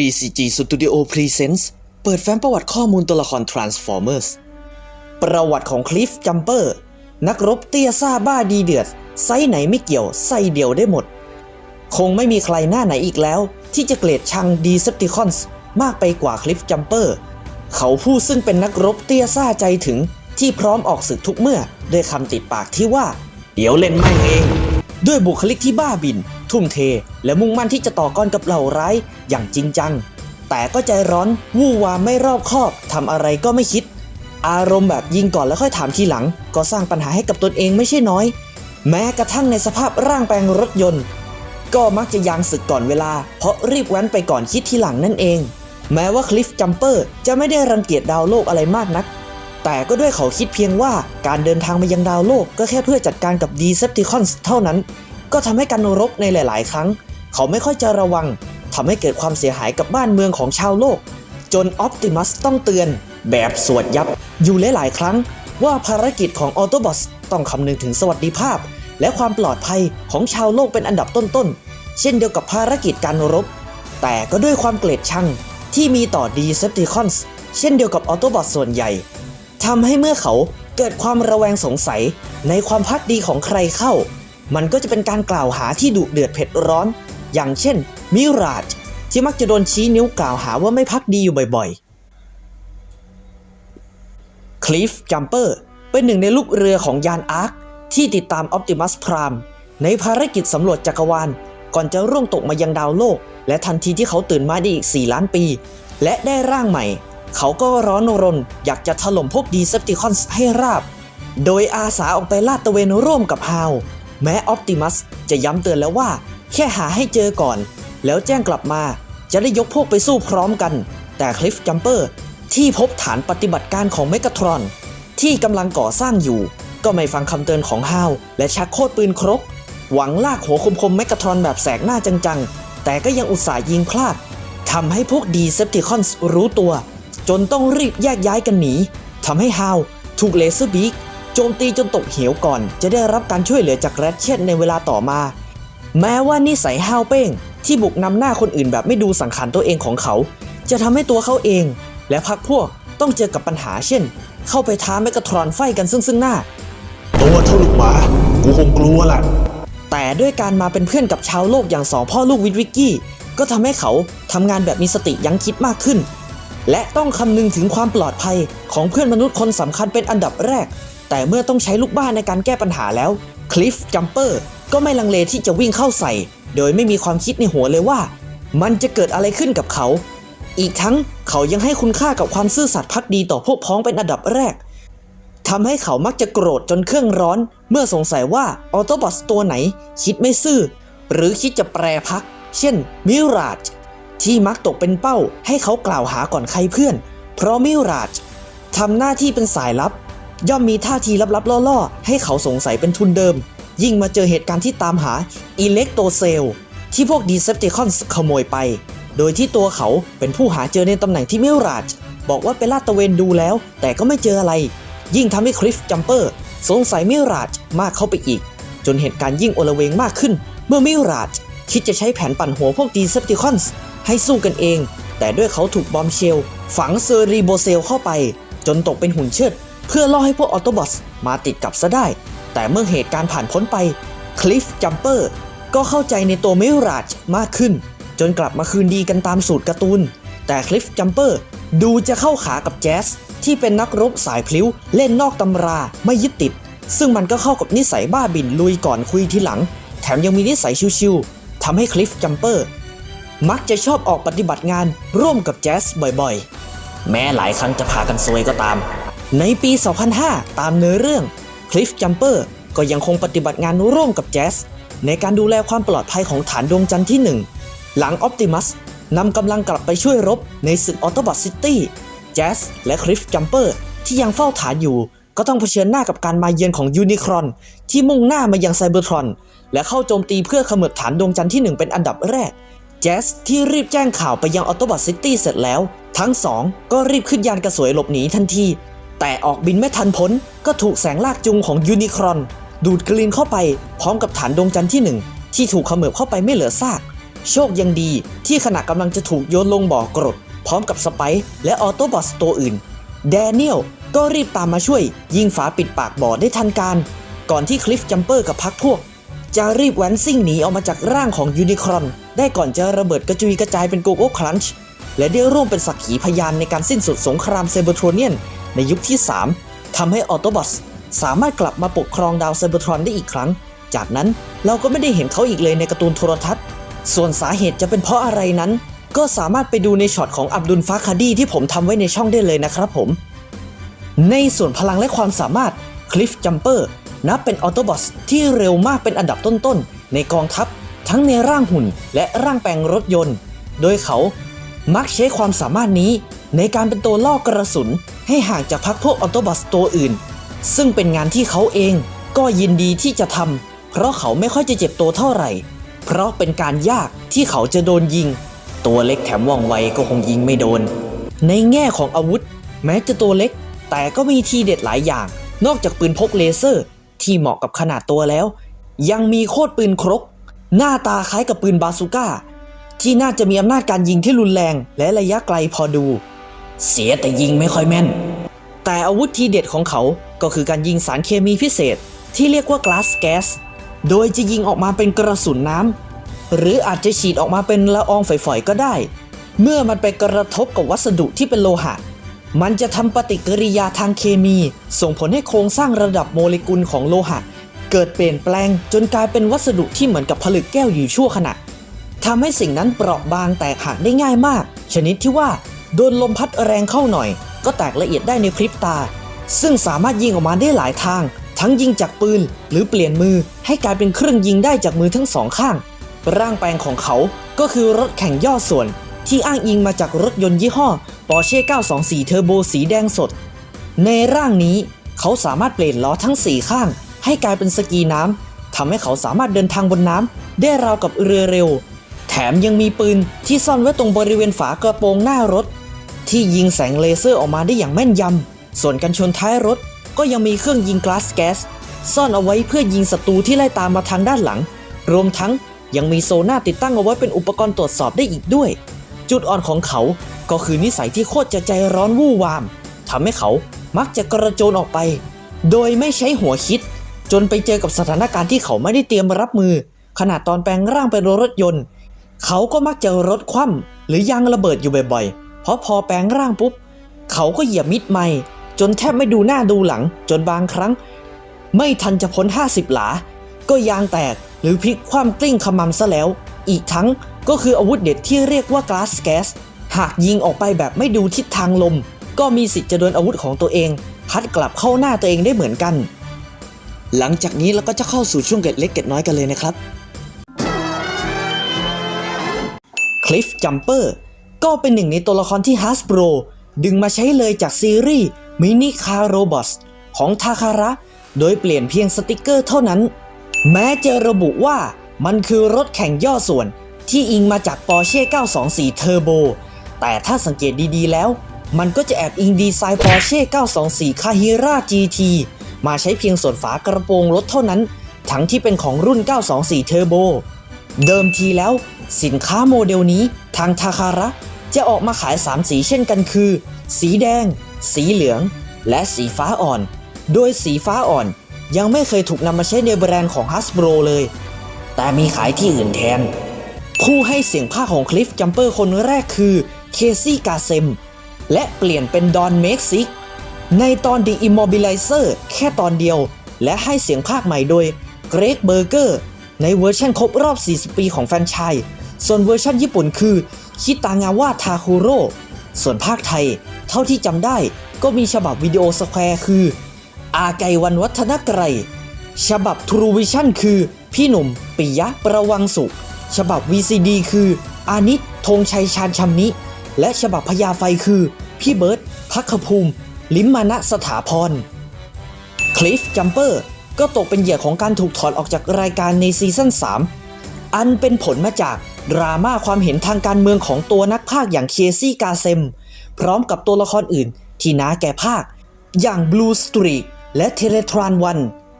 3CG Studio Presents เปิดแฟ้มประวัติข้อมูลตัวละคร Transformers ประวัติของคลิฟจัมเปอร์ นักรบเตี้ยซ่าบ้าดีเดือด ไซไหนไม่เกี่ยว ไซเดียวได้หมด คงไม่มีใครหน้าไหนอีกแล้ว ที่จะเกลียดชังดีเซปติคอนส์มากไปกว่าคลิฟจัมเปอร์ เขาผู้ซึ่งเป็นนักรบเตี้ยซ่าใจถึงที่พร้อมออกศึกทุกเมื่อด้วยคำติดปากที่ว่า เดี๋ยวเล่นแม่เอง ด้วยบุคลิกที่บ้าบิน ทุ่มเท และมุ่งมั่นที่จะต่อกรกับเหล่าร้ายอย่างจริงจัง แต่ก็ใจร้อนวู่วามไม่รอบคอบทำอะไรก็ไม่คิด อารมณ์แบบยิงก่อนแล้วค่อยถามทีหลัง ก็สร้างปัญหาให้กับตนเองไม่ใช่น้อย แม้กระทั่งในสภาพร่างแปลงรถยนต์ ก็มักจะยางศึกก่อนเวลา เพราะรีบแว้นไปก่อนคิดทีหลังนั่นเอง แม้ว่าคลิฟจัมเปอร์จะไม่ได้รังเกียจดาวโลกอะไรมากนักแต่ก็ด้วยเขาคิดเพียงว่าการเดินทางมายังดาวโลกก็แค่เพื่อจัดการกับดีเซปติคอนเท่านั้น ก็ทำให้การรบในหลาย ๆ ครั้ง เขาไม่ค่อยจะระวังทำให้เกิดความเสียหายกับบ้านเมืองของชาวโลก จนออ t ติมัสต้องเตือน แบบสวดยับ อยู่หลาย ๆ ครั้ง ว่าภารกิจของออโตบอสต้องคำนึงถึงสวัสดิภาพ และความปลอดภัยของชาวโลกเป็นอันดับต้น ๆ เช่นเดียวกับภารกิจการรบ แต่ก็ด้วยความเกลียดชังที่มีต่อดีเซปติคอนส์เช่นเดียวกับออโตบอสส่วนใหญ่ทำให้เมื่อเขาเกิดความระแวงสงสัยในความพักดีของใครเข้า มันก็จะเป็นการกล่าวหาที่ดุเดือดเผ็ดร้อน อย่างเช่น มิราจที่มักจะโดนชี้นิ้วกล่าวหาว่าไม่พักดีอยู่บ่อยๆ คลิฟจัมเปอร์เป็นหนึ่งในลูกเรือของยานอาร์คที่ติดตามออ t ติมัสพรามในภารกิจสำรวจจักรวาล ก่อนจะร่วงตกมายังดาวโลก และทันทีที่เขาตื่นมาได้อีก 4 ล้านปี และได้ร่างใหม่ เขาก็ร้อนรน อยากจะถล่มพวกดีเซปติคอนส์ให้ราบ โดยอาสาออกไปลาดตระเวนร่วมกับฮาว แม้ออ t ติมัสจะย้ำเตือนแล้วว่า แค่หาให้เจอก่อน แล้วแจ้งกลับมาจะได้ยกพวกไปสู้พร้อมกัน แต่คลิฟจัมเปอร์ที่พบฐานปฏิบัติการของเมกาทรอน ที่กำลังก่อสร้างอยู่ ก็ไม่ฟังคำเตือนของฮาวและชักโคตรปืนครก หวังลากหัวคมๆเมกาทรอนแบบแสกหน้าจังๆ แต่ก็ยังอุตส่าห์ยิงพลาดทำให้พวกดีเซปติคอนรู้ตัว จนต้องรีบแยกย้ายกันหนีทำให้ฮาวถูกเลเซอร์บีก โจมตีจนตกเหวก่อน จะได้รับการช่วยเหลือจากแรดเชตในเวลาต่อมา แม้ว่านิสัยห้าวเป้ง ที่บุกนำหน้าคนอื่นแบบไม่ดูสังขารตัวเองของเขา จะทำให้ตัวเขาเอง และพักพวกต้องเจอกับปัญหาเช่น เข้าไปท้าเมกาทรอนไฟกันซึ่งซึ่งหน้า ตัวเท่าลูกหมา กูคงกลัวแหละแต่ด้วยการมาเป็นเพื่อนกับชาวโลกอย่างสองพ่อลูกวิทวิกกี้ ก็ทำให้เขาทำงานแบบมีสติยั้งคิดมากขึ้น และต้องคำนึงถึงความปลอดภัยของเพื่อนมนุษย์คนสำคัญเป็นอันดับแรก แต่เมื่อต้องใช้ลูกบ้านในการแก้ปัญหาแล้วคลิฟจัมเปอร์ก็ไม่ลังเลที่จะวิ่งเข้าใส่ โดยไม่มีความคิดในหัวเลยว่า มันจะเกิดอะไรขึ้นกับเขา อีกทั้งเขายังให้คุณค่ากับความซื่อสัตย์พักดีต่อพวกพ้องเป็นอันดับแรกทำให้เขามักจะโกรธจนเครื่องร้อน เมื่อสงสัยว่าออโตบอสตัวไหน คิดไม่ซื่อ หรือคิดจะแปรพัก เช่นมิราจที่มักตกเป็นเป้าให้เขากล่าวหาก่อนใครเพื่อน เพราะมิราจทำหน้าที่เป็นสายลับ ย่อมมีท่าทีลับๆล่อๆ ให้เขาสงสัยเป็นทุนเดิม ยิ่งมาเจอเหตุการณ์ที่ตามหาอิเล็กโตเซลที่พวกดีเซปติคอนขโมยไป โดยที่ตัวเขาเป็นผู้หาเจอในตำแหน่งที่มิราจบอกว่าไปลาดตะเวนดูแล้ว แต่ก็ไม่เจออะไร ยิ่งทำให้คลิฟจัมเปอร์สงสัยมิราจมากเข้าไปอีก จนเหตุการณ์ยิ่งโอลเวงมากขึ้น เมื่อมิราจคิดจะใช้แผนปั่นหัวพวกดีเซปติคอนให้สู้กันเอง แต่ด้วยเขาถูกบอมเชล ฝังเซอร์รีโบเซลเข้าไป จนตกเป็นหุ่นเชิด เพื่อล่อให้พวกออโตบอสมาติดกับซะได้ แต่เมื่อเหตุการณ์ผ่านพ้นไปคลิฟจัมเปอร์ก็เข้าใจในตัวมิราจมากขึ้น จนกลับมาคืนดีกันตามสูตรการ์ตูน แต่คลิฟจัมเปอร์ดูจะเข้าขากับแจสที่เป็นนักรบสายพลิ้ว เล่นนอกตำราไม่ยึดติด ซึ่งมันก็เข้ากับนิสัยบ้าบินลุยก่อนคุยทีหลัง แถมยังมีนิสัยชิวๆทำให้คลิฟจัมเปอร์มักจะชอบออกปฏิบัติงานร่วมกับแจสบ่อยๆ แม้หลายครั้งจะพากันซวยก็ตาม ในปี 2005 ตามเนื้อเรื่องคลิฟจัมเปอร์ก็ยังคงปฏิบัติงานร่วมกับแจสในการดูแลความปลอดภัยของฐานดวงจันทร์ที่ 1 หลังออ t ติมัสนำกำลังกลับไปช่วยรบในศึกออโตบอทซิตี้แจสและคลิฟจัมเปอร์ที่ยังเฝ้าฐานอยู่ ก็ต้องเผชิญหน้ากับการมาเยือนของยูนิครอนที่มุ่งหน้ามายังไซเบอร์ทรอน และเข้าโจมตีเพื่อขมือบฐานดวงจันทร์ที่ 1 เป็นอันดับแรกแจสที่รีบแจ้งข่าวไปยังออโตบอทซิตี้เสร็จแล้ว ทั้งสองก็รีบขึ้นยานกระสวยหลบหนีทันที แต่ออกบินไม่ทันพ้นก็ถูกแสงลากจูงของยูนิครอน ดูดกลืนเข้าไปพร้อมกับฐานดวงจันทร์ที่หนึ่งที่ถูกเขมือบเข้าไปไม่เหลือซาก โชคยังดีที่ขณะกำลังจะถูกโยนลงบ่อกรด พร้อมกับสไปซ์และออโตบอสตัวอื่น แดเนียลก็รีบตามมาช่วย ยิงฝาปิดปากบ่อได้ทันการ ก่อนที่คลิฟจัมเปอร์กับพักพวก จะรีบแวนซิ่งหนีออกมาจากร่างของยูนิครอน ได้ก่อนจะระเบิดกระจุยกระจายเป็นโกโก้ครันช์และได้ร่วมเป็นสักขีพยานในการสิ้นสุดสงครามเซเบอร์โทรเนียน ในยุคที่ 3ทำให้ออโตบอสสามารถกลับมาปกครองดาวเซเบอร์ทรอนได้อีกครั้ง จากนั้นเราก็ไม่ได้เห็นเขาอีกเลยในการ์ตูนโทรทัศน์ ส่วนสาเหตุจะเป็นเพราะอะไรนั้น ก็สามารถไปดูในช็อตของอับดุลฟาคาดีที่ผมทำไว้ในช่องได้เลยนะครับผม ในส่วนพลังและความสามารถคลิฟจัมเปอร์นับเป็นออโตบอสที่เร็วมากเป็นอันดับต้นๆ ในกองทัพ ทั้งในร่างหุ่นและร่างแปลงรถยนต์ โดยเขา มักใช้ความสามารถนี้ในการเป็นตัวล่อกระสุนให้ห่างจากพักพวกออโตบอสตัวอื่น ซึ่งเป็นงานที่เขาเองก็ยินดีที่จะทำเพราะเขาไม่ค่อยจะเจ็บตัวเท่าไหร่ เพราะเป็นการยากที่เขาจะโดนยิง ตัวเล็กแถมว่องไวก็คงยิงไม่โดน ในแง่ของอาวุธ แม้จะตัวเล็ก แต่ก็มีทีเด็ดหลายอย่าง นอกจากปืนพกเลเซอร์ ที่เหมาะกับขนาดตัวแล้ว ยังมีโคตรปืนครก หน้าตาคล้ายกับปืนบาซูก้า ที่น่าจะมีอำนาจการยิงที่รุนแรง และระยะไกลพอดู เสียแต่ยิงไม่ค่อยแม่น แต่อาวุธทีเด็ดของเขาก็คือการยิงสารเคมีพิเศษ ที่เรียกว่า glass gas โดยจะยิงออกมาเป็นกระสุนน้ำหรืออาจจะฉีดออกมาเป็นละอองฝอยๆก็ได้ เมื่อมันไปกระทบกับวัสดุที่เป็นโลหะ มันจะทำปฏิกิริยาทางเคมี ส่งผลให้โครงสร้างระดับโมเลกุลของโลหะ เกิดเปลี่ยนแปลงจนกลายเป็นวัสดุที่เหมือนกับผลึกแก้วอยู่ชั่วขณะ ทำให้สิ่งนั้นเปราะบางแตกหักได้ง่ายมาก ชนิดที่ว่าโดนลมพัดแรงเข้าหน่อย ก็แตกละเอียดได้ในพริบตา ซึ่งสามารถยิงออกมาได้หลายทาง ทั้งยิงจากปืนหรือเปลี่ยนมือให้กลายเป็นเครื่องยิงได้จากมือทั้งสองข้าง ร่างแปลงของเขาก็คือรถแข่งย่อส่วน ที่อ้างอิงมาจากรถยนต์ยี่ห้อ Porsche 924 Turbo สีแดงสด ในร่างนี้เขาสามารถเปลี่ยนล้อทั้ง 4 ข้าง ให้กลายเป็นสกีน้ำทำให้เขาสามารถเดินทางบนน้ำได้ราวกับเรือเร็ว แถมยังมีปืนที่ซ่อนไว้ตรงบริเวณฝากระโปรงหน้ารถ ที่ยิงแสงเลเซอร์ออกมาได้อย่างแม่นยำ ส่วนกันชนท้ายรถ ก็ยังมีเครื่องยิงกลาสแก๊สซ่อนเอาไว้เพื่อยิงศัตรูที่ไล่ตามมาทางด้านหลัง รวมทั้งยังมีโซน่าติดตั้งเอาไว้เป็นอุปกรณ์ตรวจสอบได้อีกด้วย จุดอ่อนของเขาก็คือนิสัยที่โคตรจะใจร้อนวู่วามทำให้เขามักจะกระโจนออกไป โดยไม่ใช้หัวคิด จนไปเจอกับสถานการณ์ที่เขาไม่ได้เตรียมรับมือ ขนาดตอนแปลงร่างเป็นรถยนต์ เขาก็มักจะรถคว่ำหรือยางระเบิดอยู่บ่อยๆ เพราะพอแปลงร่างปุ๊บ เขาก็เหยียบมิดไม่จนแทบไม่ดูหน้าดูหลัง จนบางครั้ง ไม่ทันจะพ้น 50 หลา ก็ยางแตกหรือพลิกคว่ำกลิ้งขมำซะแล้ว อีกทั้งก็คืออาวุธเด็ดที่เรียกว่า glass gas หากยิงออกไปแบบไม่ดูทิศทางลม ก็มีสิทธิ์จะโดนอาวุธของตัวเอง พัดกลับเข้าหน้าตัวเองได้เหมือนกัน หลังจากนี้เราก็จะเข้าสู่ช่วงเกร็ดเล็กเกร็ดน้อยกันเลยนะครับ ลิฟจัมเปอร์ก็เป็นหนึ่งในตัวละครที่ Hasbro ดึงมาใช้เลยจากซีรีส์มินิคาร์โรบอสของทาคาระ โดยเปลี่ยนเพียงสติกเกอร์เท่านั้น แม้จะระบุว่ามันคือรถแข่งย่อส่วนที่อิงมาจาก Porsche 924 Turbo แต่ถ้าสังเกตดีๆแล้ว มันก็จะแอบอิงดีไซน์ Porsche 924 Carrera GT มาใช้เพียงส่วนฝากระโปรงรถเท่านั้น ทั้งที่เป็นของรุ่น 924 Turbo เดิมทีแล้ว สินค้าโมเดลนี้ทางทาคาระจะออกมาขาย 3 สีเช่นกันคือ สีแดง สีเหลือง และสีฟ้าอ่อน โดยสีฟ้าอ่อนยังไม่เคยถูกนำมาใช้ในแบรนด์ของ Hasbro เลย แต่มีขายที่อื่นแทน ผู้ให้เสียงภาคของคลิฟจัมเปอร์คนแรกคือเคซี่กาเซม และเปลี่ยนเป็นดอนเมกซิก ในตอน The Immobilizer แค่ตอนเดียว และให้เสียงภาคใหม่โดยเกรกเบอร์เกอร์ในเวอร์ชันครบรอบ 40 ปีของแฟนชส์ ส่วนเวอร์ชันญี่ปุ่นคือคิตางาวะทาคุโร่ ส่วนภาคไทย เท่าที่จำได้ก็มีฉบับวิดีโอสแควร์คือ อาไกวันวัฒนไกร ฉบับ True Vision คือ พี่หนุ่มปิยะประวังสุข ฉบับ VCD คือ อานิตธงชัยชาญชำนิ และฉบับพญาไฟคือ พี่เบิร์ตพักขภูมิ ลิมมานะสถาพร คลิฟจัมเปอร์ก็ตกเป็นเหยื่อของการถูกถอดออกจากรายการในซีซั่น3 อันเป็นผลมาจากดราม่าความเห็นทางการเมืองของตัวนักพากย์อย่างเคซี่กาเซม พร้อมกับตัวละครอื่นที่น้าแก่ภาค อย่าง Blue Streak และ t e l e t r a n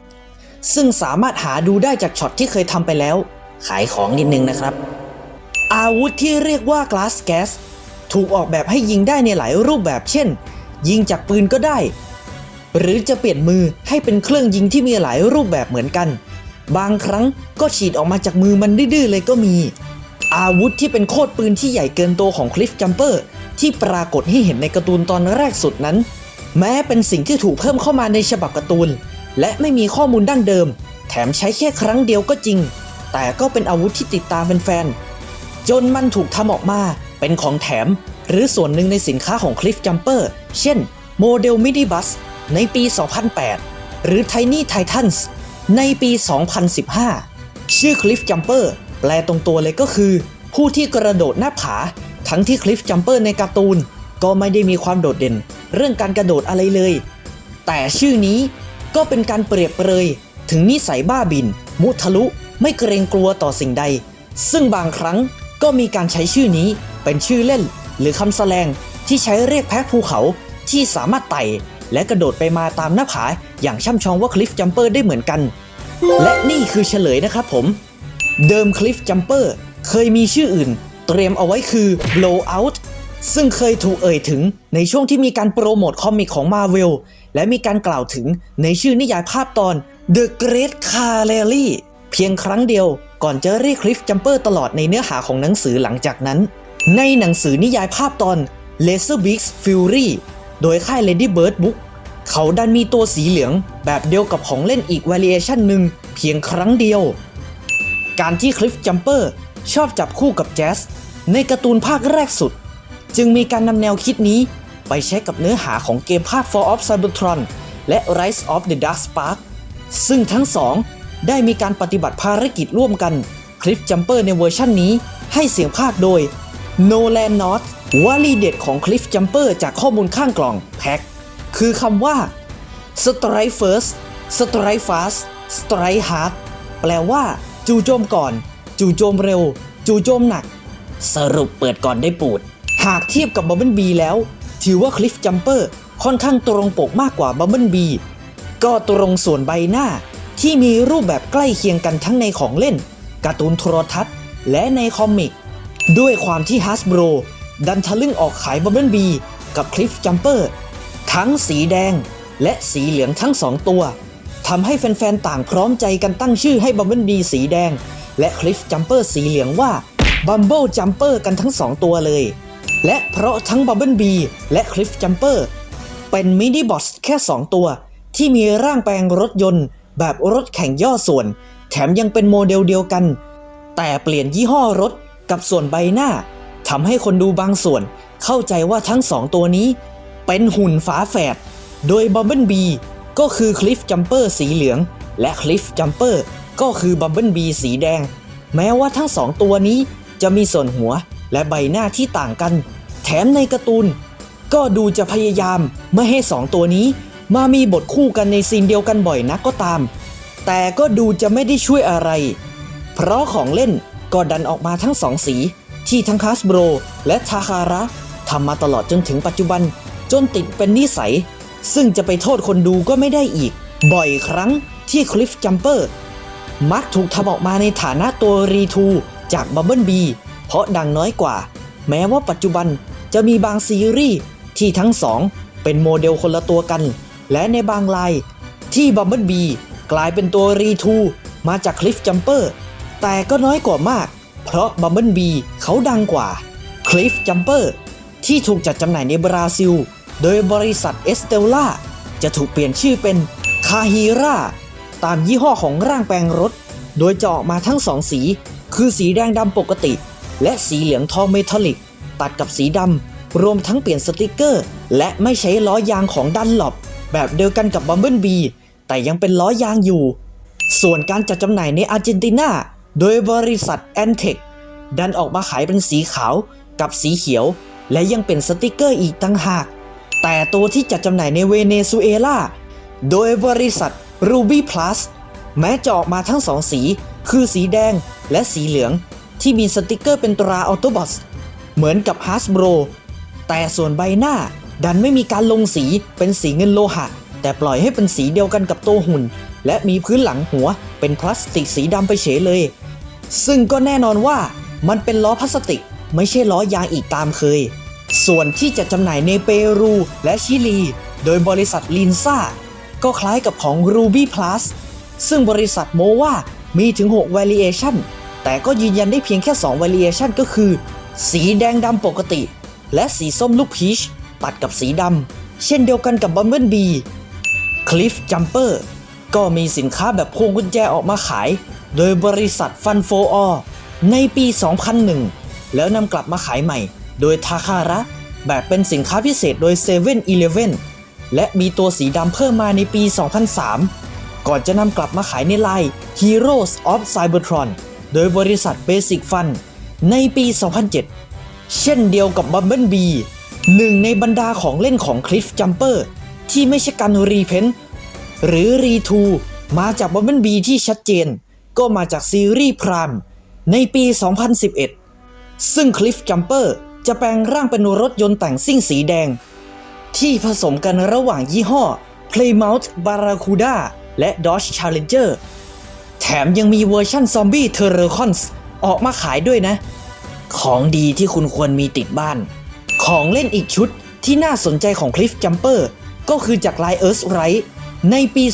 1ซึ่งสามารถหาดูได้จากช็อตที่เคยทำไปแล้ว ขายของนิดนึงนะครับ อาวุธที่เรียกว่า Glass Gas ถูกออกแบบให้ยิงได้ในหลายรูปแบบเช่น ยิงจากปืนก็ได้ หรือจะเปลี่ยนมือให้เป็นเครื่องยิงที่มีหลายรูปแบบเหมือนกัน บางครั้งก็ฉีดออกมาจากมือมันดื้อเลยก็มี อาวุธที่เป็นโคตรปืนที่ใหญ่เกินตัวของคลิฟจัมเปอร์ที่ปรากฏให้เห็นในการ์ตูนตอนแรกสุดนั้น แม้เป็นสิ่งที่ถูกเพิ่มเข้ามาในฉบับการ์ตูน และไม่มีข้อมูลดั้งเดิม แถมใช้แค่ครั้งเดียวก็จริง แต่ก็เป็นอาวุธที่ติดตามแฟนๆจนมันถูกทำออกมาเป็นของแถม หรือส่วนหนึ่งในสินค้าของ Cliff Jumper เช่นโมเดล Mini Bus ในปี 2008 หรือ Tiny Titans ในปี 2015 ชื่อ Cliff Jumper แปลตรงตัวเลยก็คือ ผู้ที่กระโดดหน้าผา ทั้งที่ Cliff Jumper ในการ์ตูน ก็ไม่ได้มีความโดดเด่น เรื่องการกระโดดอะไรเลย แต่ชื่อนี้ก็เป็นการเปรียบเปรยถึงนิสัยบ้าบิน มุทะลุไม่เกรงกลัวต่อสิ่งใด ซึ่งบางครั้งก็มีการใช้ชื่อนี้เป็นชื่อเล่น หรือคำแสลงที่ใช้เรียกแพ้ภูเขาที่สามารถไต่และกระโดดไปมาตามหน้าผา อย่างช่ำชองว่าคลิฟจัมเปอร์ได้เหมือนกัน และนี่คือเฉลยนะครับผม เดิมคลิฟจัมเปอร์เคยมีชื่ออื่น เตรียมเอาไว้คือ Blowout ซึ่งเคยถูกเอ่ยถึงในช่วงที่มีการโปรโมทคอมิกของ Marvel และมีการกล่าวถึงในชื่อนิยายภาพตอน The Great c a r r y เพียงครั้งเดียวก่อนจะเรียกคลิฟจัมเปอร์ตลอดในเนื้อหาของหนังสือหลังจากนั้น ในหนังสือนิยายภาพตอน Laser Beaks Fury โดยค่าย Lady Bird Book เขาดันมีตัวสีเหลืองแบบเดียวกับของเล่นอีก variation หนึ่งเพียงครั้งเดียว การที่คลิฟจัมเปอร์ชอบจับคู่กับแจสในการ์ตูนภาคแรกสุด จึงมีการนำแนวคิดนี้ไปใช้กับเนื้อหาของเกมภาค For of Cybertron และ Rise of the Dark Spark ซึ่งทั้งสองได้มีการปฏิบัติภารกิจร่วมกันคลิฟจัมเปอร์ในเวอร์ชันนี้ให้เสียงภาคโดย Nolan North วลีเด็ดของคลิฟจัมเปอร์จากข้อมูลข้างกล่องแพ็ค คือคำว่า Strike First Strike Fast Strike Hard แปลว่า จู่โจมก่อน จู่โจมเร็ว จู่โจมหนัก สรุปเปิดก่อนได้ปูด หากเทียบกับบับเบิลบีแล้ว ถือว่าคลิฟจัมเปอร์ค่อนข้างตรงปกมากกว่าบับเบิลบีก็ตรงส่วนใบหน้าที่มีรูปแบบใกล้เคียงกันทั้งในของเล่น การ์ตูนโทรทัศน์ และในคอมิก ด้วยความที่ Hasbro ดันทะลึ่งออกขายบับเบิลบีกับคลิฟจัมเปอร์ ทั้งสีแดงและสีเหลืองทั้งสองตัวทำให้แฟนๆ ต่างพร้อมใจกันตั้งชื่อให้บับเบิลบีสีแดง และคลิฟจัมเปอร์สีเหลืองว่าบัมเบิลจัมเปอร์กันทั้งสองตัวเลย และเพราะทั้งบับเบิลบีและคลิฟจัมเปอร์เป็นมินิบอสแค่ 2 ตัว ที่มีร่างแปลงรถยนต์ แบบรถแข่งย่อส่วน แถมยังเป็นโมเดลเดียวกัน แต่เปลี่ยนยี่ห้อรถกับส่วนใบหน้าทำให้คนดูบางส่วน เข้าใจว่าทั้งสองตัวนี้ เป็นหุ่นฝาแฝด โดยบับเบิลบีก็คือคลิฟจัมเปอร์สีเหลือง และคลิฟจัมเปอร์ก็คือบับเบิลบีสีแดง แม้ว่าทั้งสองตัวนี้จะมีส่วนหัวและใบหน้าที่ต่างกัน แถมในการ์ตูน ก็ดูจะพยายามไม่ให้สองตัวนี้ มามีบทคู่กันในซีนเดียวกันบ่อยนักก็ตาม แต่ก็ดูจะไม่ได้ช่วยอะไร เพราะของเล่นก็ดันออกมาทั้งสองสี ที่ทั้งคาสโบรและทาคาระทำมาตลอดจนถึงปัจจุบัน จนติดเป็นนิสัย ซึ่งจะไปโทษคนดูก็ไม่ได้อีก บ่อยครั้งที่คลิฟจัมเปอร์มักถูกทำออกมาในฐานะตัวรีทูจากบับเบิลบีเพราะดังน้อยกว่า แม้ว่าปัจจุบันจะมีบางซีรีส์ที่ทั้งสองเป็นโมเดลคนละตัวกัน และในบางลายที่บับเบิลบีกลายเป็นตัวรีทูมาจากคลิฟจัมเปอร์แต่ก็น้อยกว่ามาก เพราะบับเบิลบีเขาดังกว่าคลิฟจัมเปอร์ที่ถูกจัดจำหน่ายในบราซิล โดยบริษัทเอสเตลล่าจะถูกเปลี่ยนชื่อเป็นคาฮิราตามยี่ห้อของร่างแปลงรถ โดยจะออกมาทั้งสองสี คือสีแดงดำปกติ และสีเหลืองทองเมทัลลิก ตัดกับสีดำรวมทั้งเปลี่ยนสติกเกอร์ และไม่ใช้ล้อยางของดันหลบแบบเดียวกันกับบัมเบิลบีแต่ยังเป็นล้อยางอยู่ ส่วนการจัดจำหน่ายในอาร์เจนตินาโดยบริษัทแอนเทคดันออกมาขายเป็นสีขาวกับสีเขียว และยังเป็นสติกเกอร์อีกตั้งหาก แต่ตัวที่จัดจำหน่ายในเวเนซุเอลา โดยบริษัท Ruby Plus แม้จะออกมาทั้งสองสี คือสีแดงและสีเหลือง ที่มีสติกเกอร์เป็นตรา Autobots เหมือนกับ Hasbro แต่ส่วนใบหน้าดันไม่มีการลงสีเป็นสีเงินโลหะ แต่ปล่อยให้เป็นสีเดียวกันกับตัวหุ่น และมีพื้นหลังหัวเป็นพลาสติกสีดำไปเฉยเลย ซึ่งก็แน่นอนว่ามันเป็นล้อพลาสติก ไม่ใช่ล้อยางอีกตามเคย ส่วนที่จะจำหน่ายในเปรูและชิลี โดยบริษัทลินซ่าก็คล้ายกับของ Ruby Plus ซึ่งบริษัทโมว่ามีถึง 6 variation แต่ก็ยืนยันได้เพียงแค่ 2 variation ก็คือ สีแดงดำปกติ และสีส้มลูกพีช ตัดกับสีดำ เช่นเดียวกันกับ Bumblebee Cliff Jumper ก็มีสินค้าแบบพวงกุญแจออกมาขาย โดยบริษัท Fun for All ในปี 2001 แล้วนำกลับมาขายใหม่ โดยทาคาระแบบเป็นสินค้าพิเศษโดย 7 e เ e ่ e อและมีตัวสีดำเพิ่มมาในปี 2003 ก่อนจะนำกลับมาขายในไลน์ Heroes of Cybertron โดยบริษัท Basic Fun ในปี 2007 เช่นเดียวกับ Bumblebee หนึ่งในบรรดาของเล่นของ Cliff Jumper ที่ไม่ใช่การรีเพนตหรือรีทูมาจาก Bumblebee ที่ชัดเจน ก็มาจากซีรีส์พรามในปี 2011 ซึ่ง Cliff Jumper จะแปลงร่างเป็นรถยนต์แต่งซิ่งสีแดง ที่ผสมกันระหว่างยี่ห้อ Plymouth Barracuda และ Dodge Challenger แถมยังมีเวอร์ชั่นซอมบี้เทอร์เรคอนส์ออกมาขายด้วยนะ ของดีที่คุณควรมีติดบ้าน ของเล่นอีกชุดที่น่าสนใจของ Cliff Jumper ก็คือจากลาย Earthright ในปี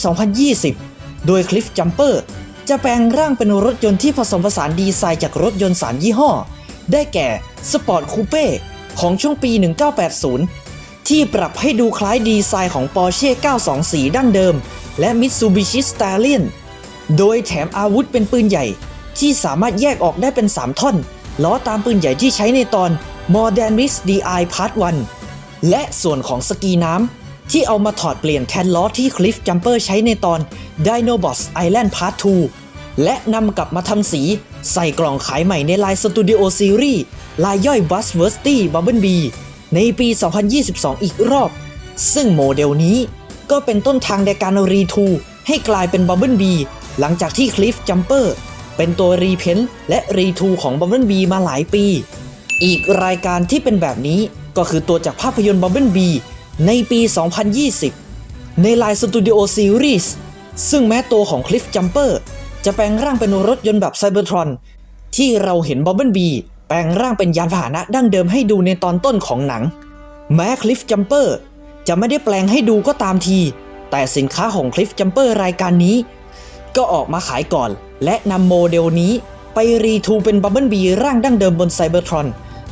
2020 โดย Cliff Jumper จะแปลงร่างเป็นรถยนต์ที่ผสมผสานดีไซน์จากรถยนต์3ยี่ห้อ ได้แก่ Sport Coupe ของช่วงปี 1980 ที่ปรับให้ดูคล้ายดีไซน์ของ Porsche 924 ดั้งเดิม และ Mitsubishi Stallion โดยแถมอาวุธเป็นปืนใหญ่ ที่สามารถแยกออกได้เป็น 3 ท่อน ล้อตามปืนใหญ่ที่ใช้ในตอน Modern Mix DI Part 1 และส่วนของสกีน้ำที่เอามาถอดเปลี่ยนแทนล้อที่ Cliff Jumper ใช้ในตอน Dinobots Island Part 2 และนำกลับมาทำสี ใส่กล่องขายใหม่ในลาย Studio Series ลายย่อย Buzzworthy Bumblebee ในปี 2022 อีกรอบ ซึ่งโมเดลนี้ก็เป็นต้นทางในการรีทูให้กลายเป็น Bumblebee หลังจากที่ Cliff Jumper เป็นตัวรีเพนและรีทูของ Bumblebee มาหลายปี อีกรายการที่เป็นแบบนี้ก็คือตัวจากภาพยนตร์ Bumblebee ในปี 2020 ในลาย Studio Series ซึ่งแม้ตัวของ Cliff Jumper จ จะแปลงร่างเป็นรถยนต์แบบ Cybertron ที่เราเห็น Bumblebee แปลงร่างเป็นยานพาหนะดั้งเดิมให้ดูในตอนต้นของหนัง แม้ Cliff Jumper จะไม่ได้แปลงให้ดูก็ตามที แต่สินค้าของ Cliff Jumper รายการนี้ ก็ออกมาขายก่อน และนำโมเดลนี้ไปรีทูเป็น Bumblebee ร่างดั้งเดิมบน Cybertron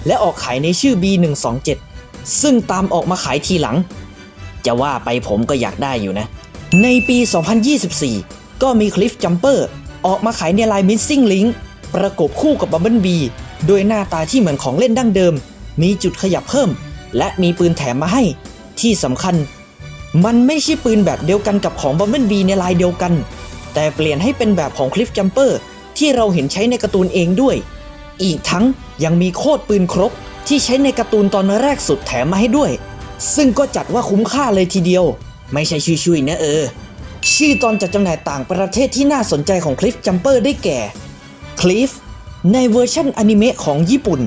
และออกขายในชื่อ B127 ซึ่งตามออกมาขายทีหลัง จะว่าไปผมก็อยากได้อยู่นะ ในปี 2024 ก็มี Cliff Jumper อ ออกมาขายในลาย Missing Link ประกบคู่กับ Bumblebee โดยหน้าตาที่เหมือนของเล่นดั้งเดิม มีจุดขยับเพิ่ม และมีปืนแถมมาให้ ที่สำคัญ มันไม่ใช่ปืนแบบเดียวกันกับของ Bumblebee ในลายเดียวกัน แต่เปลี่ยนให้เป็นแบบของ Cliff Jumper ที่เราเห็นใช้ในการ์ตูนเองด้วย อีกทั้งยังมีโคตรปืนครบที่ใช้ในการ์ตูนตอนแรกสุดแถมมาให้ด้วย ซึ่งก็จัดว่าคุ้มค่าเลยทีเดียว ไม่ใช่ชุยๆนะเออ ชื่อตอนจัดจำหน่ายต่างประเทศที่น่าสนใจของ Cliff Jumper ได้แก่ Cliff ในเวอร์ชันอนิเมะของญี่ปุ่น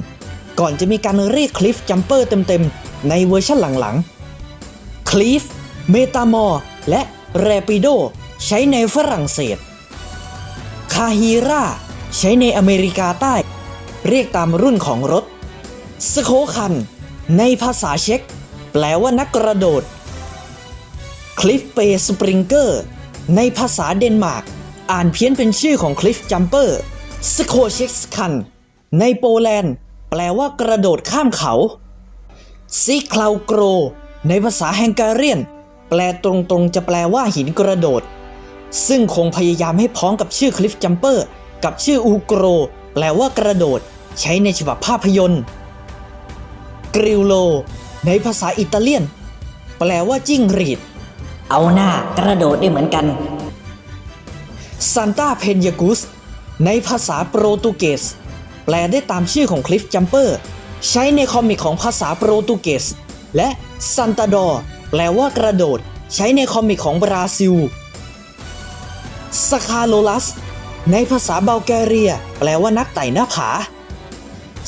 ก่อนจะมีการเรียก Cliff Jumper เต็มๆ ในเวอร์ชันหลังๆ Cliff Metamor และ Rapido ใช้ในฝรั่งเศสคาฮีราใช้ในอเมริกาใต้ เรียกตามรุ่นของรถสโคคัน ในภาษาเช็กแปลว่านักกระโดด คลิฟเปสปริงเกอร์ในภาษาเดนมาร์ก อ่านเพี้ยนเป็นชื่อของคลิฟจัมเปอร์สโคเชสคันในโปแลนด์ แปลว่ากระโดดข้ามเขาซิคลาวโกร ในภาษาแฮงการียนแปลตรงๆจะแปลว่าหินกระโดด ซึ่งคงพยายามให้พ้องกับชื่อคลิฟจัมเปอร์ กับชื่ออูโกร แปลว่ากระโดด ใช้ในฉบับภาพยนตร์กริลโล ในภาษาอิตาเลียน แปลว่าจิ้งหรีด เอาหน้ากระโดดได้เหมือนกันซานตาเพนยากุสในภาษาโปรตุเกส แปลได้ตามชื่อของคลิฟจัมเปอร์ ใช้ในคอมิกของภาษาโปรตุเกส และซันตาดอแปลว่ากระโดด ใช้ในคอมิกของบราซิลสคาโลลัส ในภาษาเบลแกเรีย แปลว่านักไต่หน้าผา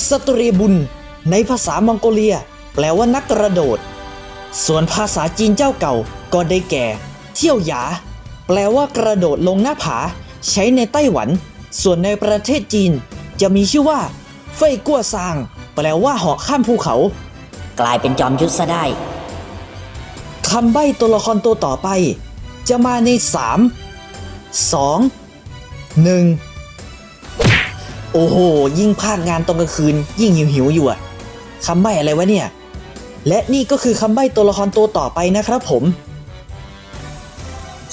สตเรีบุนในภาษามองโกเลีย แปลว่านักกระโดด ส่วนภาษาจีนเจ้าเก่า ก็ได้แก่ เที่ยวหยา แปลว่ากระโดดลงหน้าผา ใช้ในไต้หวัน ส่วนในประเทศจีน จะมีชื่อว่า เฟยกัวซาง แปลว่าเหาะข้ามภูเขา กลายเป็นจอมยุทธซะได้คำใบ้ตัวละครตัวต่อไป จะมาใน 3 2 1 โอ้โห ยิ่งพลาดงานตอนกลางคืน ยิ่งหิวหิวๆอยู่อะคำใบ้อะไรวะเนี่ย และนี่ก็คือคำใบ้ตัวละครตัวต่อไปนะครับผม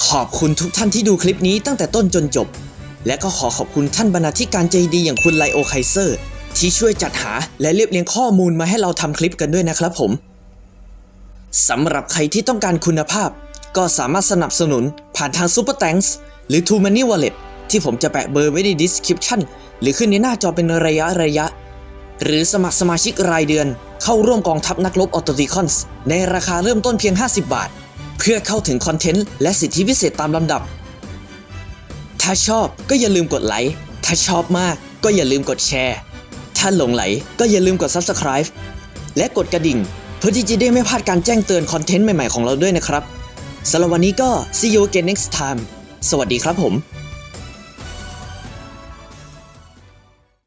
ขอบคุณทุกท่านที่ดูคลิปนี้ตั้งแต่ต้นจนจบ และก็ขอขอบคุณท่านบรรณาธิการใจดีอย่างคุณไลโอไคเซอร์ ที่ช่วยจัดหาและเรียบเรียงข้อมูลมาให้เราทำคลิปกันด้วยนะครับผมสำหรับใครที่ต้องการคุณภาพ ก็สามารถสนับสนุนผ่านทาง Super Thanks หรือ True Money Wallet ที่ผมจะแปะเบอร์ไว้ใน description หรือขึ้นในหน้าจอเป็นระยะระยะ หรือสมัครสมาชิกรายเดือน เข้าร่วมกองทัพนักรบออโตติคอนส์ในราคาเริ่มต้นเพียง 50 บาท เพื่อเข้าถึงคอนเทนต์และสิทธิพิเศษตามลำดับ ถ้าชอบก็อย่าลืมกดไลค์ ถ้าชอบมากก็อย่าลืมกดแชร์ ถ้าหลงไหลก็อย่าลืมกด Subscribe และกดกระดิ่ง เพื่อที่จะได้ไม่พลาดการแจ้งเตือนคอนเทนต์ใหม่ๆของเราด้วยนะครับสำหรับวันนี้ก็ see you again next time สวัสดีครับผม